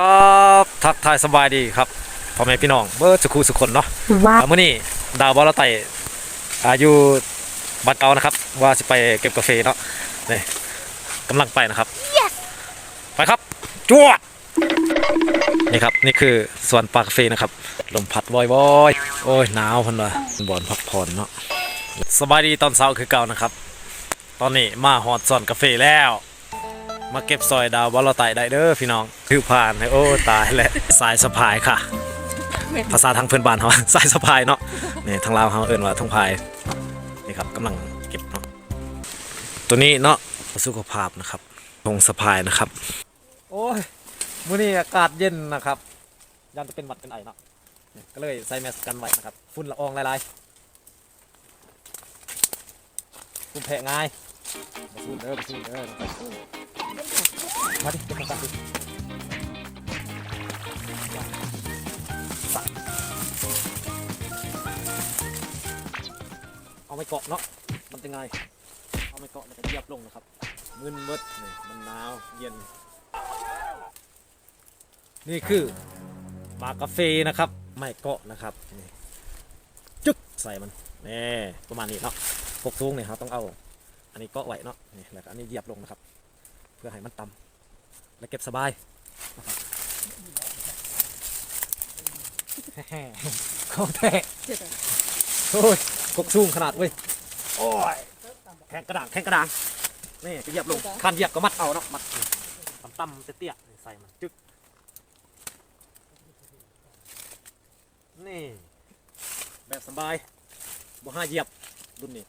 ครับทักทายสบายดีครับพ่อแม่พี่น้องเบิร์ดสุขุสุขคนเนาะว่าอ่ามื่อนี้ดาวบอลไตอาอยุบ้านเก่านะครับ ว่าจะไปเก็บกาแฟเนาะนี่กำลังไปนะครับ ไปครับจวดนี่ครับนี่คือสวนปลากาแฟนะครับลมพัดวอยวอยๆโอ้ยหนาวพันว่าบอนพักผ่อนเนาะสบายดีตอนเช้าคือเก่านะครับ ตอนนี้มาหอดสวนกาแฟแล้ว มาเก็บซอยดาวบอลไตได้เด้อพี่น้องคือผ่านให้โอ้ตายแล้วสายสะพายค่ะ ภาษาทางเพื่อนบ้านเขาสายสะพายเนาะนี่ทางลาวเขาเอื่นว่าทงพายนี่ครับกำลังเก็บเนาะตัวนี้เนาะสุขภาพนะครับทงสะพายนะครับ โอ้ยมื้อนี้อากาศเย็นนะครับยันจะเป็นหวัดเป็นไอเนาะนี่ก็เลยใส่แมสกันไว้นะครับฝุ่นละอองหลายๆฝุ่นแผะง่าย มาสู้เด้อมาสู้เด้อมาดิเก็บมากันดิเอาไม่เกาะเนาะมันจะไง เอาไม่เกาะแล้วก็เยียบลงนะครับมึนเบิดนี่มันหนาวเย็น นี่คือมากาแฟนะครับไม่เกาะนะครับนี่จึ๊กใส่มันนี่ประมาณนี้เนาะพกสูงเนี่ยครับต้องเอา นนี้กาะไว้เนาะนี่แล้วก็อันนี้เหยียบลงนะครับ เพื่อให้มันต่ำและเก็บสบายเข้าแท้โอ้ยกกสูงขนาดเว้ยโอ้ยแข่งกระด่างแข่งกระด่างนี่จะเหยียบลงคันเหยียบก็มัดเอาเนาะมัดต่ำๆเตี้ยใส่มันจึ๊กนี่ แบบสบายบ่ห้าเหยียบรุ่นนี้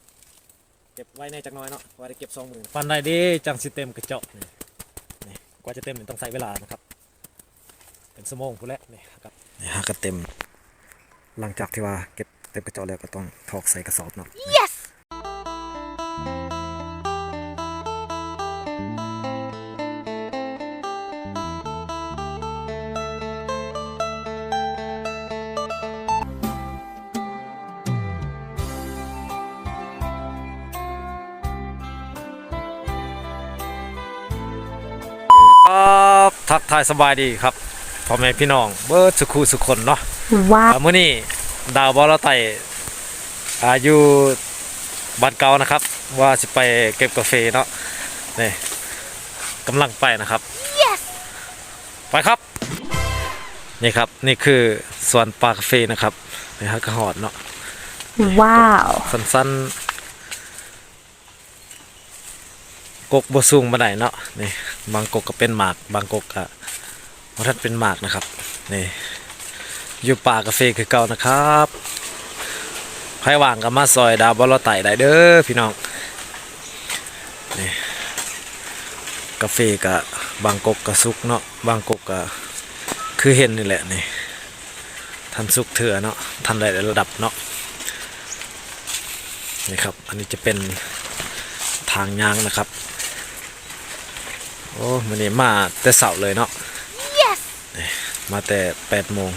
ก็บไว้ในจักหน้อยเนาะไว้ได้เก็บสองมือฟันได้ดีจังสิเต็มกระเจาะนี่นี่กว่าจะเต็มนี่ต้องใช้เวลานะครับ เป็นสมองพู้นแหละนี่ครับนี่ฮะก็เต็ม หลังจากที่ว่าเก็บเต็มกระเจาะแล้วก็ต้องถอกใส่กระสอบเนาะ yes ทักทายสบายดีครับพ่อแม่พี่น้องเบิร์ดสุขุสุขคนเนาะว่าอ่ามื่อนี้ดาวบอลไตอาอยุบ้านเก่านะครับ ว่าจะไปเก็บกาแฟเนาะนี่กำลังไปนะครับไปครับ นี่ครับนี่คือสวนปลากาแฟนะครับนี่ฮะกระหอดเนาะว้าว สั้นๆ กกบสูงมาไหนเนาะนี่บางกกก็เป็นหมาก บางกกก็บ่ทันเป็นหมากนะครับนี่อยู่ป่ากาแฟคือเก่านะครับใครว่างก็มาซอยดาวบอลไตได้เด้อพี่น้องนี่กาแฟกับบางกกก็สุกเนาะบางกกก็คือเห็นนี่แหละนี่ทันสุกเถื่อเนาะทันได้ระดับเนาะนี่ครับ อันนี้จะเป็นทางยางนะครับ โอ้มันนี้มาแต่เสาร์เลยเนาะ yes นี่มาแต่แปดโมง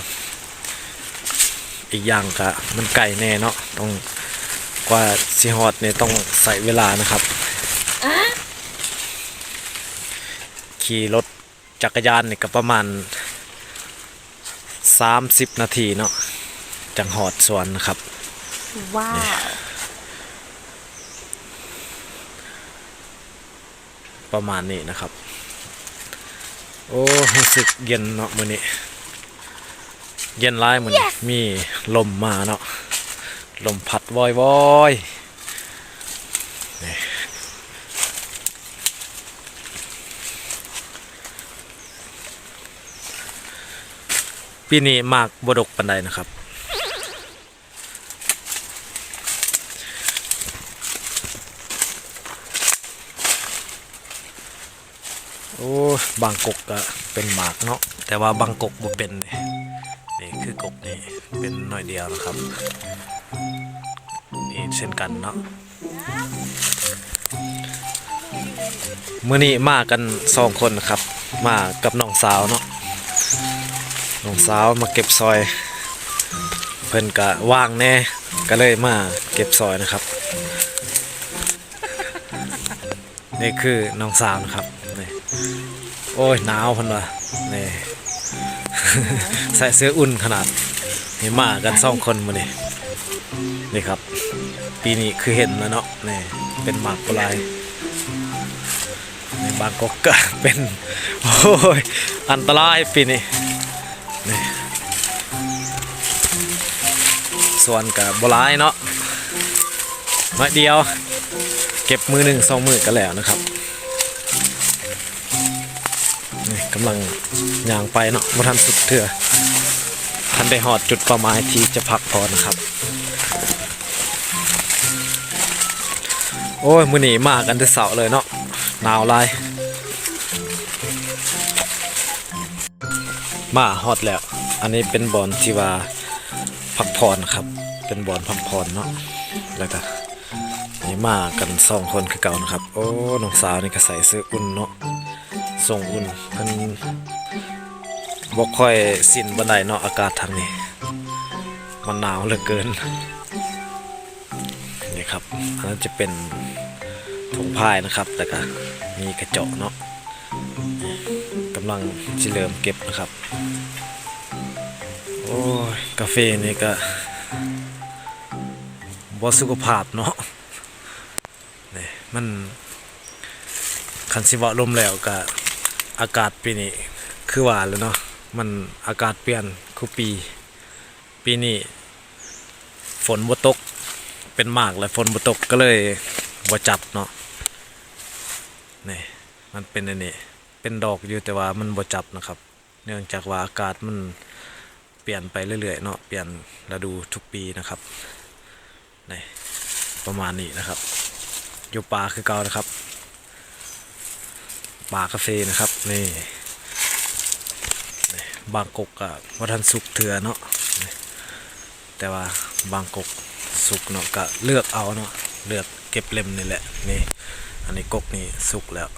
อีกอย่างก็มันไก่แน่เนาะ ต้องกว่าสิฮอดเนี่ยต้องใส่เวลานะครับ ขี่รถจักรยานนี่ก็ประมาณ 30 นาทีเนาะ จังหอดสวนนะครับ ว้าวประมาณนี้นะครับ โอ้รู้สึกเย็นเนาะมื้อนี้เย็นร้ายเหมือนมีลมมาเนาะลมพัดวอยวอยนี่ปีนี้มากบดกปันใดนะครับ โอ้ บางกกก็เป็นหมากเนาะแต่ว่าบางกกบ่เป็นนี่คือกกนี่เป็นหน่อยเดียวนะครับนี่เช่นกันเนาะมื้อนี้มากันสองคนนะครับ มากับน้องสาวเนาะน้องสาวมาเก็บซอย เพิ่นก็ว่างแน่ก็เลยมาเก็บซอยนะครับ นี่คือน้องสาวนะครับ อ้ยหนาวพันวะนี่ใส่เสื้ออุ่นขนาดนี่มากันสองคนมานี่นี่ครับ ปีนี้คือเห็นแล้วเนาะนี่เป็นหมากปลายในบางกอกก็เป็นโอ้ยอันตรายปีนี้นี่ส่วนกับบลายเนาะน้อยเดียว เก็บมือหนึ่งสองมือกันแล้วนะครับ กำลังย่างไปเนาะมาทันสุดเถื่อทันได้หอดจุดเป้าหมายที่จะพักพอนะครับ โอ้ยมือหนีมากันแต่เสาเลยเนาะหนาวลายมาฮอดแล้ว อันนี้เป็นบอลที่ว่าพักผ่อนครับ เป็นบอลพักผ่อนเนาะแล้วก็นี่มากันสองคนคือเก่านะครับ โอ้น้องสาวนี่ก็ใส่เสื้ออุ่นเนาะ ส่งอุ่นเพิ่นบ่ค่อยสิ้นบันไดเนาะอากาศทางนี้ มันหนาวเหลือเกิน นี่ครับอันนั้นจะเป็นธงพายนะครับ แต่ก็มีกระจาะเนาะกำลังจะเริ่มเก็บนะครับ โอ้ยกาแฟนี่ก็บ่สุขภาพเนาะนี่มันคันสิเวาลมแล้วก็ อากาศปีนี้คือว่าแล้วเนาะมันอากาศเปลี่ยนคุปี ปีนี้ฝนบ่ตก เป็นมากเลยฝนบ่ตกก็เลยบ่จับเนาะนี่มันเป็นอันนี้เป็นดอกอยู่แต่ว่ามันบ่จับนะครับ เนื่องจากว่าอากาศมันเปลี่ยนไปเรื่อยๆเนาะเปลี่ยนฤดูทุกปีนะครับนี่ประมาณนี้นะครับอยู่ป่าคือเก่านะครับ ป่ากาแฟนะครับนี่บางกกอะวัทันสุกเถื่อเนาะแต่ว่าบางกกสุกเนาะก็เลือกเอาเนาะเลือกเก็บเล่มนี่แหละนี่อันนี้กกนี่สุกแล้ว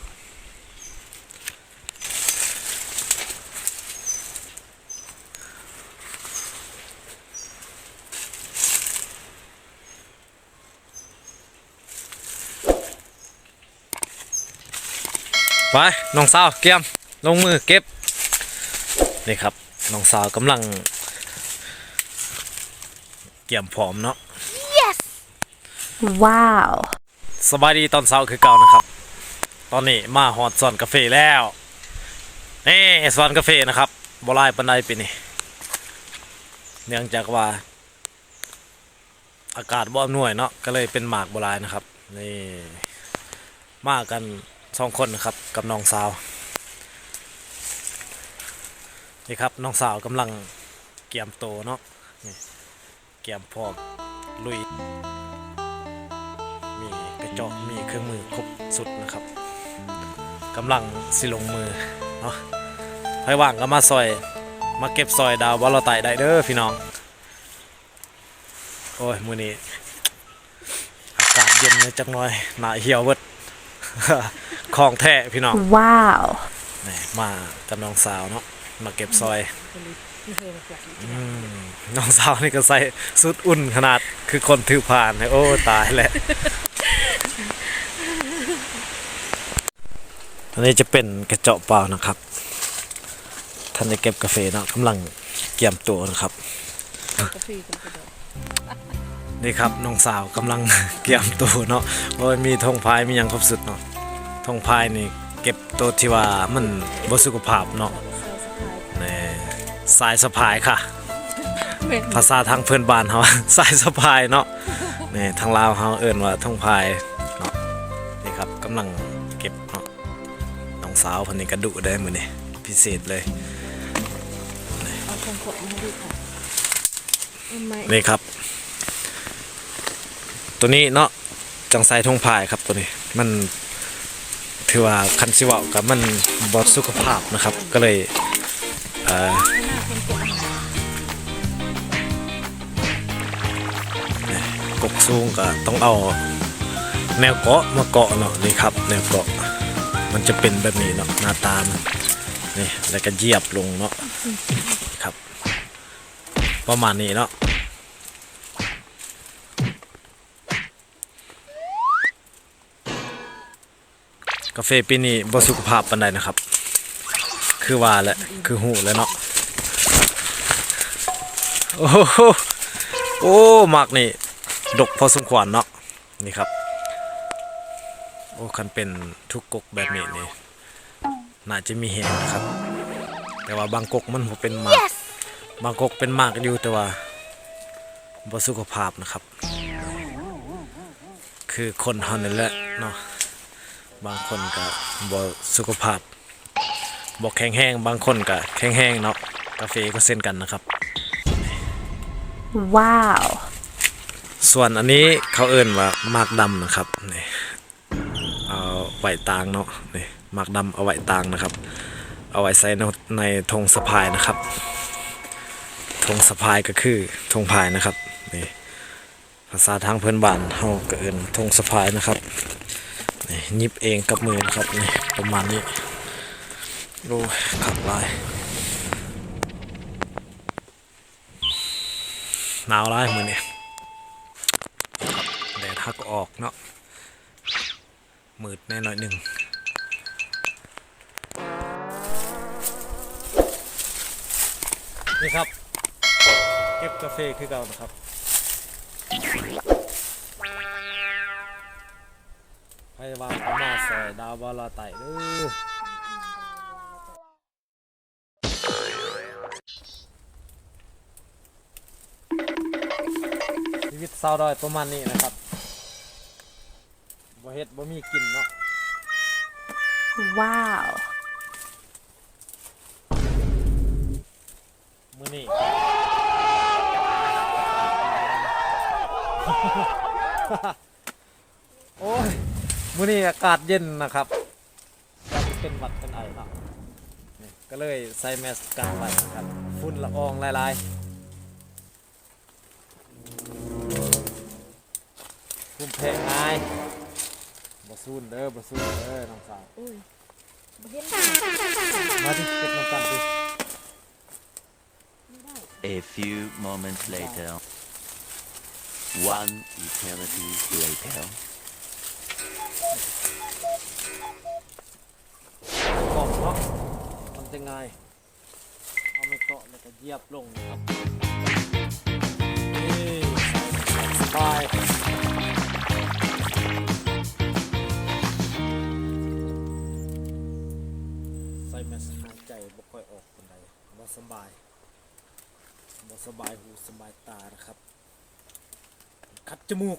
ไปน้องสาวเกียมลงมือเก็บนี่ครับน้องสาวกำลังเกี่ยมผอมเนาะว้าวสบายดีตอนเช้าคือเก่านะครับ ตอนนี้มาฮอดซอนกาแฟแล้วนี่ซอนกาแฟนะครับบลายปันไดปีนี่เนื่องจากว่า อากาศบ่อำนวยเนาะก็เลยเป็นหมากบลายนะครับ นี่ มากัน สองคนนะครับกับน้องสาว นี่ครับน้องสาวกำลังเกี่ยมโตเนาะนี่เกี่ยมพร้อมลุย มีกระจกมีเครื่องมือครบสุดนะครับกำลังสิลงมือเนาะใครว่างก็มาซอย มาเก็บซอยดาวบอลเราไตได้เด้อพี่น้อง โอ้ยมือนี้อากาศเย็นเลยจังหน่อยหนาเหี่ยวเวิด ของแท้พี่น้องว้าวนี่มากับน้องสาวเนาะมาเก็บซอยอืมน้องสาวนี่ก็ใส่สุดอุ่นขนาดคือคนถือผ่านเลยโอ้ตายแล้วอันนี้จะเป็นกระเจาะเปล่านะครับ ท่านจะเก็บกาแฟเนาะกำลังเกี่ยมตัวนะครับ นี่ครับน้องสาวกำลังเกี่ยมตัวเนาะโอ้ยมีธงพายมีหยังครบสุดเนาะ ธงพายนี่เก็บตัวที่ว่ามันบ่สุขภาพเนาะนี่สายสะพายค่ะ ภาษาทางเพื่อนบ้านเขาสายสะพายเนาะนี่ทางลาวเขาเอิ่นว่าธงพายเนาะนี่ครับกำลังเก็บเนาะน้องสาวคนนี้กระดุได้มือนี่พิเศษเลยเอาของขวัญมาดูค่ะไม่นี่ครับ ตัวนี้เนาะจังไซทงพายครับตัวนี้มัน ถือว่าคันซิวากับมันบอสุขภาพนะครับ ก็เลยเกกสูงก็ต้องเอาแนวเกาะมาเกาะเนาะนี่ครับ แนวเกาะมันจะเป็นแบบนี้เนาะหน้าตามันนี่แล้วก็เหยียบลงเนาะครับ ประมาณนี้เนาะ กาแฟปีนี้บ่สุขภาพปานใดนะครับ คือว่าแหละคือหูแล้วเนาะโอ้โหโอ้หมากนี่ดกพอสมควรเนาะนี่ครับ โอ้คันเป็นทุกกกแบบนี้นี่น่าจะมีแหงนะครับ แต่ว่าบางกกมันบ่เป็นหมากบางกกเป็นหมากอยู่แต่ว่าบ่สุขภาพนะครับ คือคนเฮานั่นแหละเนาะ บางคนก็บ่สุขภาพบ่แข็งแรงบางคนก็แข็งแรงเนาะกาแฟก็เช่นกันนะครับ ว้าว ส่วนอันนี้เขาเอิ้นว่าหมากดำนะครับนี่เอาไว้ตางเนาะนี่หมากดำเอาไว้ตางนะครับ เอาไว้ใส่ในในธงสะพายนะครับธงสะพายก็คือธงพายนะครับนี่ภาษาทางเพื่อนบ้านเฮาก็เอิ้นธงสะพายนะครับนี่ห ยิบเองกับมือนะครับนี่ประมาณนี้ดูขับลายหนาวร้ายมือนี่แดดฮักออกเนาะมืดแน่หน่อยหนึ่งนี่ครับ เก็บกาแฟคือเก่านะครับ ให้วางเอามาใส่ดาวบอลาไต่เด้อชีวิตสาวดอยประมาณนี้นะครับบ่เฮ็ดบ่มีกินเนาะ ว้าวมื้อนี้โอ้ย มื้อนี้อากาศเย็นนะครับอยากจะเป็นหวัดเป็นไอเนาะนี่ก็เลยใส่แมสกันไว้นะครับฝุ่นละอองหลายๆภูมิแพ้ง่ายบ่ซูนเด้อบ่ซูนเด้อน้องสาวอุ้ยบ่เห็นมาดิเก็บน้ำกันดิ A few moments later. One eternity later. จะง่าย เอาไม่เกาะแล้วก็เหยียบลงนะครับนี่สบายใส่แมสหายใจบ่ค่อยออกปานใดบ่สบายบ่สบายหูสบายตานะครับ คัดจมูก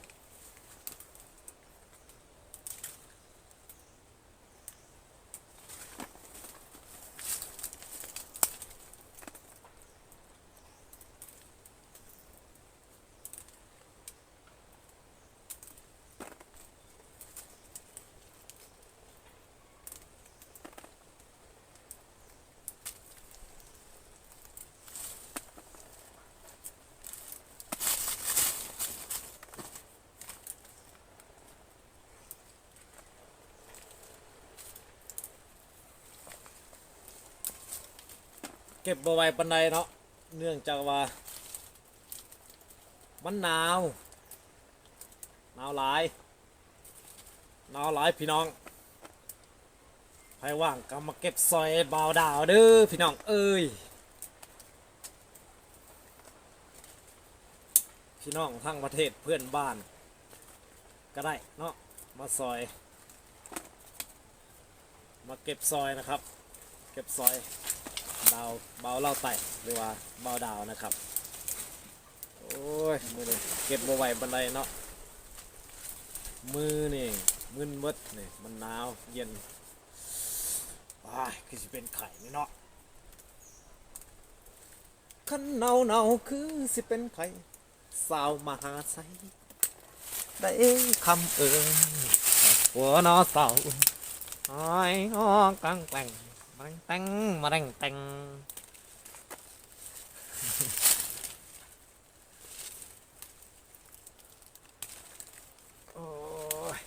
เก็บบ่ไว้ปันใดเนาะเนื่องจากว่า มันหนาวหนาวหลายหนาวหลายพี่น้องใครว่างก็มาเก็บซอยเบาวดาวเด้อพี่น้องเอ้ยพี่น้องทั้งประเทศเพื่อนบ้าน ก็ได้เนาะมาซอย มาเก็บซอยนะครับ เก็บซอย ดาวเบาเล่าไต่หรือว่าเบาดาวนะครับ โอ้ยมือนี่เก็บบ่ไหวบันไดเนาะมือนี่มึนมดนี่มันหนาวเย็นอ้ายคือสิเป็นไข่นี่เนาะขันหนาวหนาวคือสิเป็นไข่สาวมหาไซได้คำเอิญหัวนอสาวอ้อยอ้อกลางแกล้ง มาแตงมาแตงแตงโอ้ย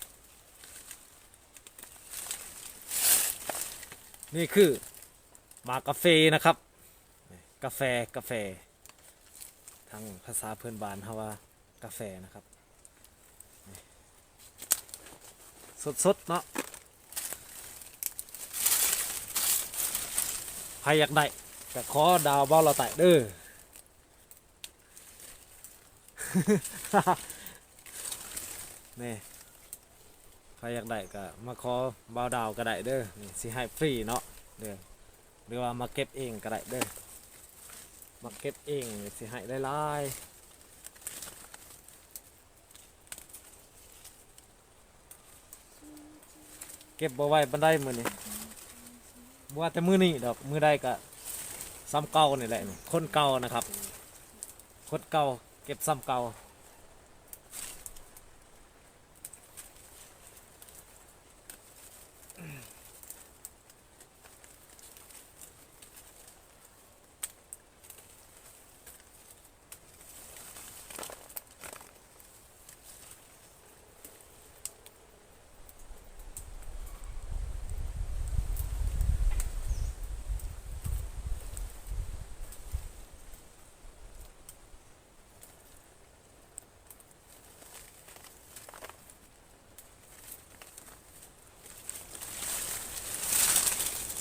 นี่คือมากกาแฟนะครับ กาแฟกาแฟ ทางภาษาเพื่อนบ้านเขาว่ากาแฟนะครับ สดๆ เนาะ ใครอยากได้ก็ขอดาวเบ้าเราไต่เด้อนี่ใครอยากได้ก็มาขอเบาดาวก็ได้เด้อนี่สิให้ฟรีเนาะเด้อหรือว่ามาเก็บเองก็ได้เด้อมาเก็บเองสิให้ได้ลายเก็บบ่ไว้บันไดมือนี่ บ่ว่าแต่มือนี่ดอกมือได้ก็ซ้ำเก่านี่แหละนี่คนเก่านะครับคนเก่าเก็บซ้ำเก่า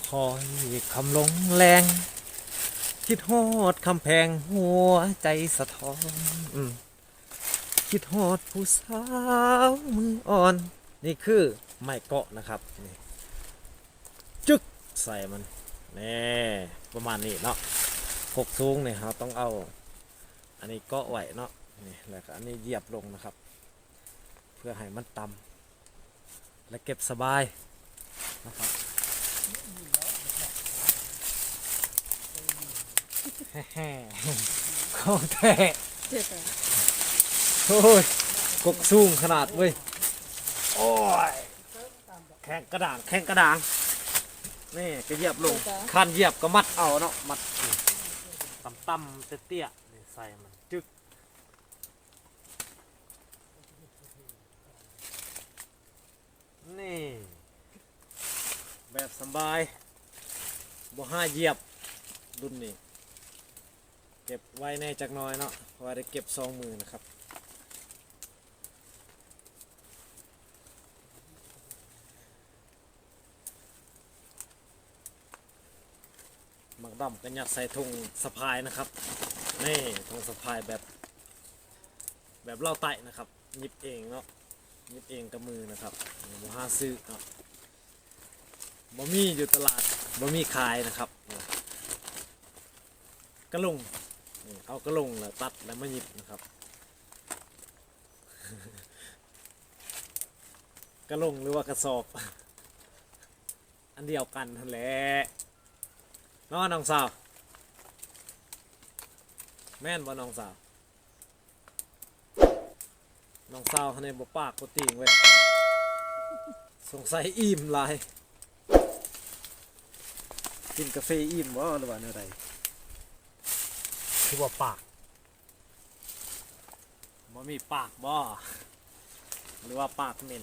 คอยคำลงแรง คิดฮอดคำแพงหัวใจสะท้อนคิดฮอดผู้สาวมืออ่อน นี่คือไม้เกาะนะครับนี่จึกใส่มันนี่ประมาณนี้เนาะกกสูงเนี่ยเราต้องเอา อันนี้เกาะไว้เนาะนี่แล้วก็อันนี้เหยียบลงนะครับ เพื่อให้มันต่ำและเก็บสบายนะครับ แฮ่ๆ ของแท้เจ็บแต่โอ้ยกกสูงขนาดเว้ย โอ้ย แข่งกระด่าง แข่งกระด่าง นี่ก็เหยียบลงคันเหยียบก็มัดเอาเนาะ มัดต่ำต่ำๆเตี้ยๆใส่มันจึ๊กนี่ แบบสบายบ่ห้าเหยียบ รุ่นนี้ เก็บไว้ในจักน้อยเนาะเพราะว่าได้เก็บซองมือนะครับหมักดำกันยัดใส่ถุงสะพายนะครับนี่ถุงสะพายแบบแบบเล่าไต่นะครับยิบเองเนาะยิบเองกับมือนะครับบ่ห้าซื้อเนาะบ่มีอยู่ตลาดบ่มีขายนะครับกระลุง นี่เอากระลงแล้วตัดแล้วมาหยิบนะครับ กระลงหรือว่ากระสอบ อันเดียวกันนั่นแหละเน้องน้องสาว แม่นบ่น้องสาว น้องสาวเขาในบ่ปากบ่ติงเว้ยสงสัยอิ่มหลายกินกาแฟอิ่มบ่หรือว่าแนวใด คือว่าปากบ่มีปากบ่หรือว่าปากเหม็น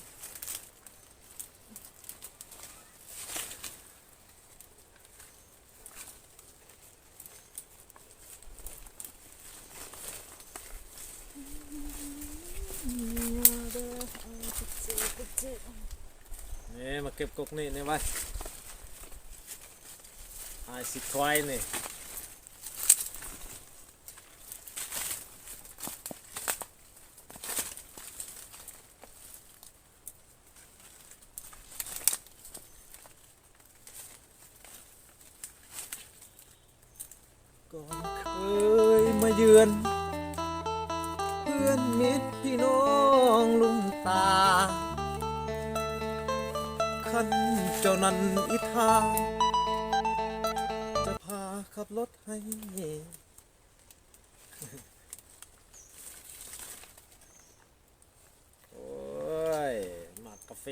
นี่มาเก็บกกนี่นี่ไว้ไอายสิควายนี่ ก่อนเคยมาเยือน เพื่อนมิตรพี่น้องลุงตาขันเจ้านั้นอิทาจะพาขับรถให้โอ้ยหมักกาแฟ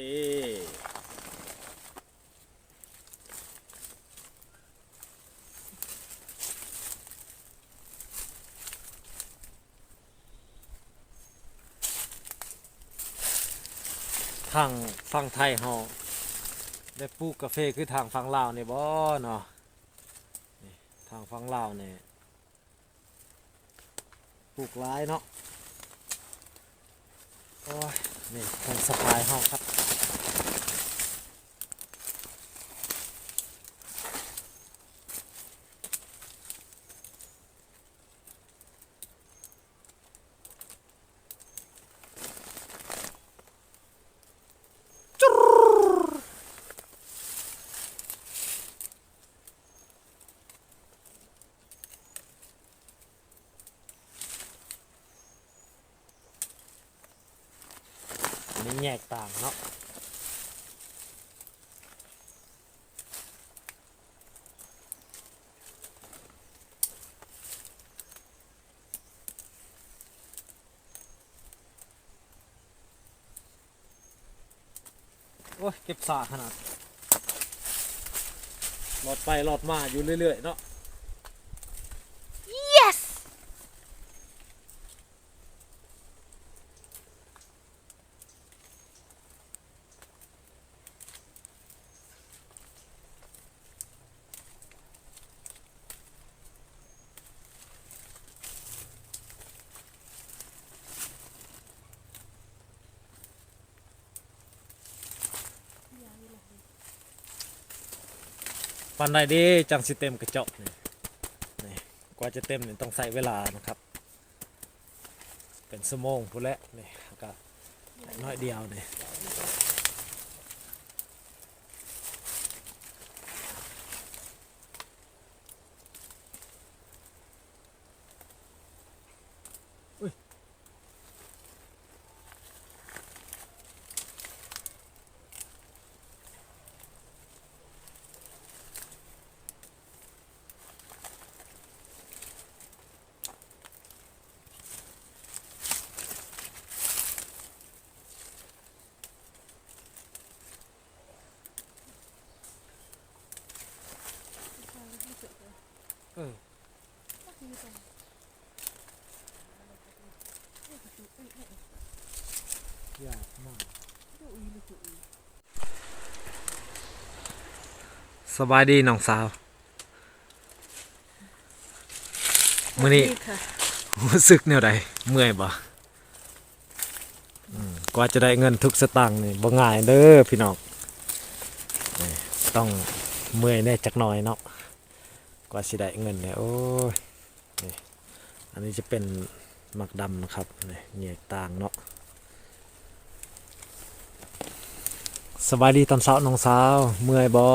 ทางฝั่งไทยเฮาได้ปลูกกาแฟคือทางฝั่งลาวนี่บ่เนาะทางฝั่งลาวนี่ปลูกหลายเนาะโอ้ยนี่ทางสะพายเฮาครับ นี้ แยกต่างเนาะโอ้ยเก็บสาขนาดหลอดไปหลอดมาอยู่เรื่อยๆเนาะ yes ปันไดดีจังสิเต็มกระจกนี่นี่กว่าจะเต็มนี่ต้องใส่เวลานะครับ เป็นสมองพูดแล้วนี่ก็น้อยเดียวนี่อุ้ย เอ อยากมากสบายดีน้องสาวมื่อนี้ค่ะรู้สึกแนวใดเมื่อยบ่อืมกว่าจะได้เงินทุกสตางค์นี่บ่ง่ายเด้อพี่น้องนี่ต้องเมื่อยแน่จักหน่อยเนาะกว่าสิได้เงินเนี่ยโอ้ย นี่อันนี้จะเป็นหมักดำนะครับนี่เหงียกต่างเนาะสบายดีตอนเช้าน้องสาวเมื่อยบ่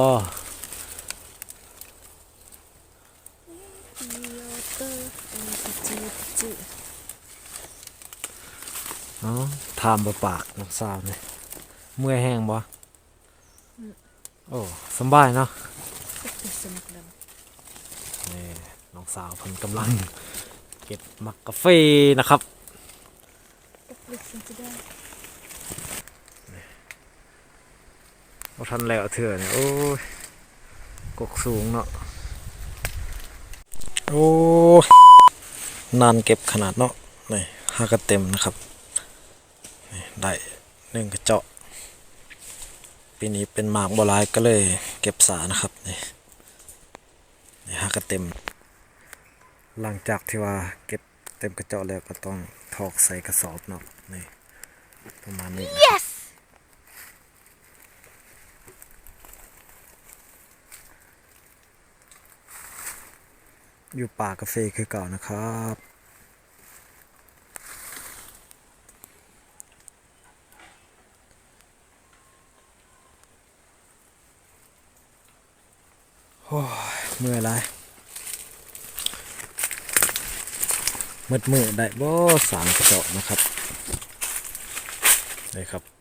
อ๋อถามบ่ปากน้องสาวเนี่ยเมื่อยแห้งบ่โอ้สบายเนาะ สมัครด นี่น้องสาวเพิ่นกำลัง เก็บมักกาแฟนะครับำเล็กสันจะได้บ่ทันแล้วเถื่อเนี่ยโอ้ยกกสูงเนาะโอ้ยนานเก็บขนาดเนาะนี่ห้ากระเต็มนะครับนี่ได้หนึ่งกระเจาะปีนี้เป็นหมากบหลายก็เลยเก็บสานะครับนี่นี่ห้ากระเต็ม หลังจากที่ว่าเก็บเต็มกระเจาะแล้วก็ต้องถอกใส่กระสอบเนาะนี่ประมาณนี้นะ yes อยู่ป่ากาแฟคือเก่านะครับ โอ้ยเมื่อยไร มืดมืดได้บ่สามกระเจาะนะครับนี่ครับ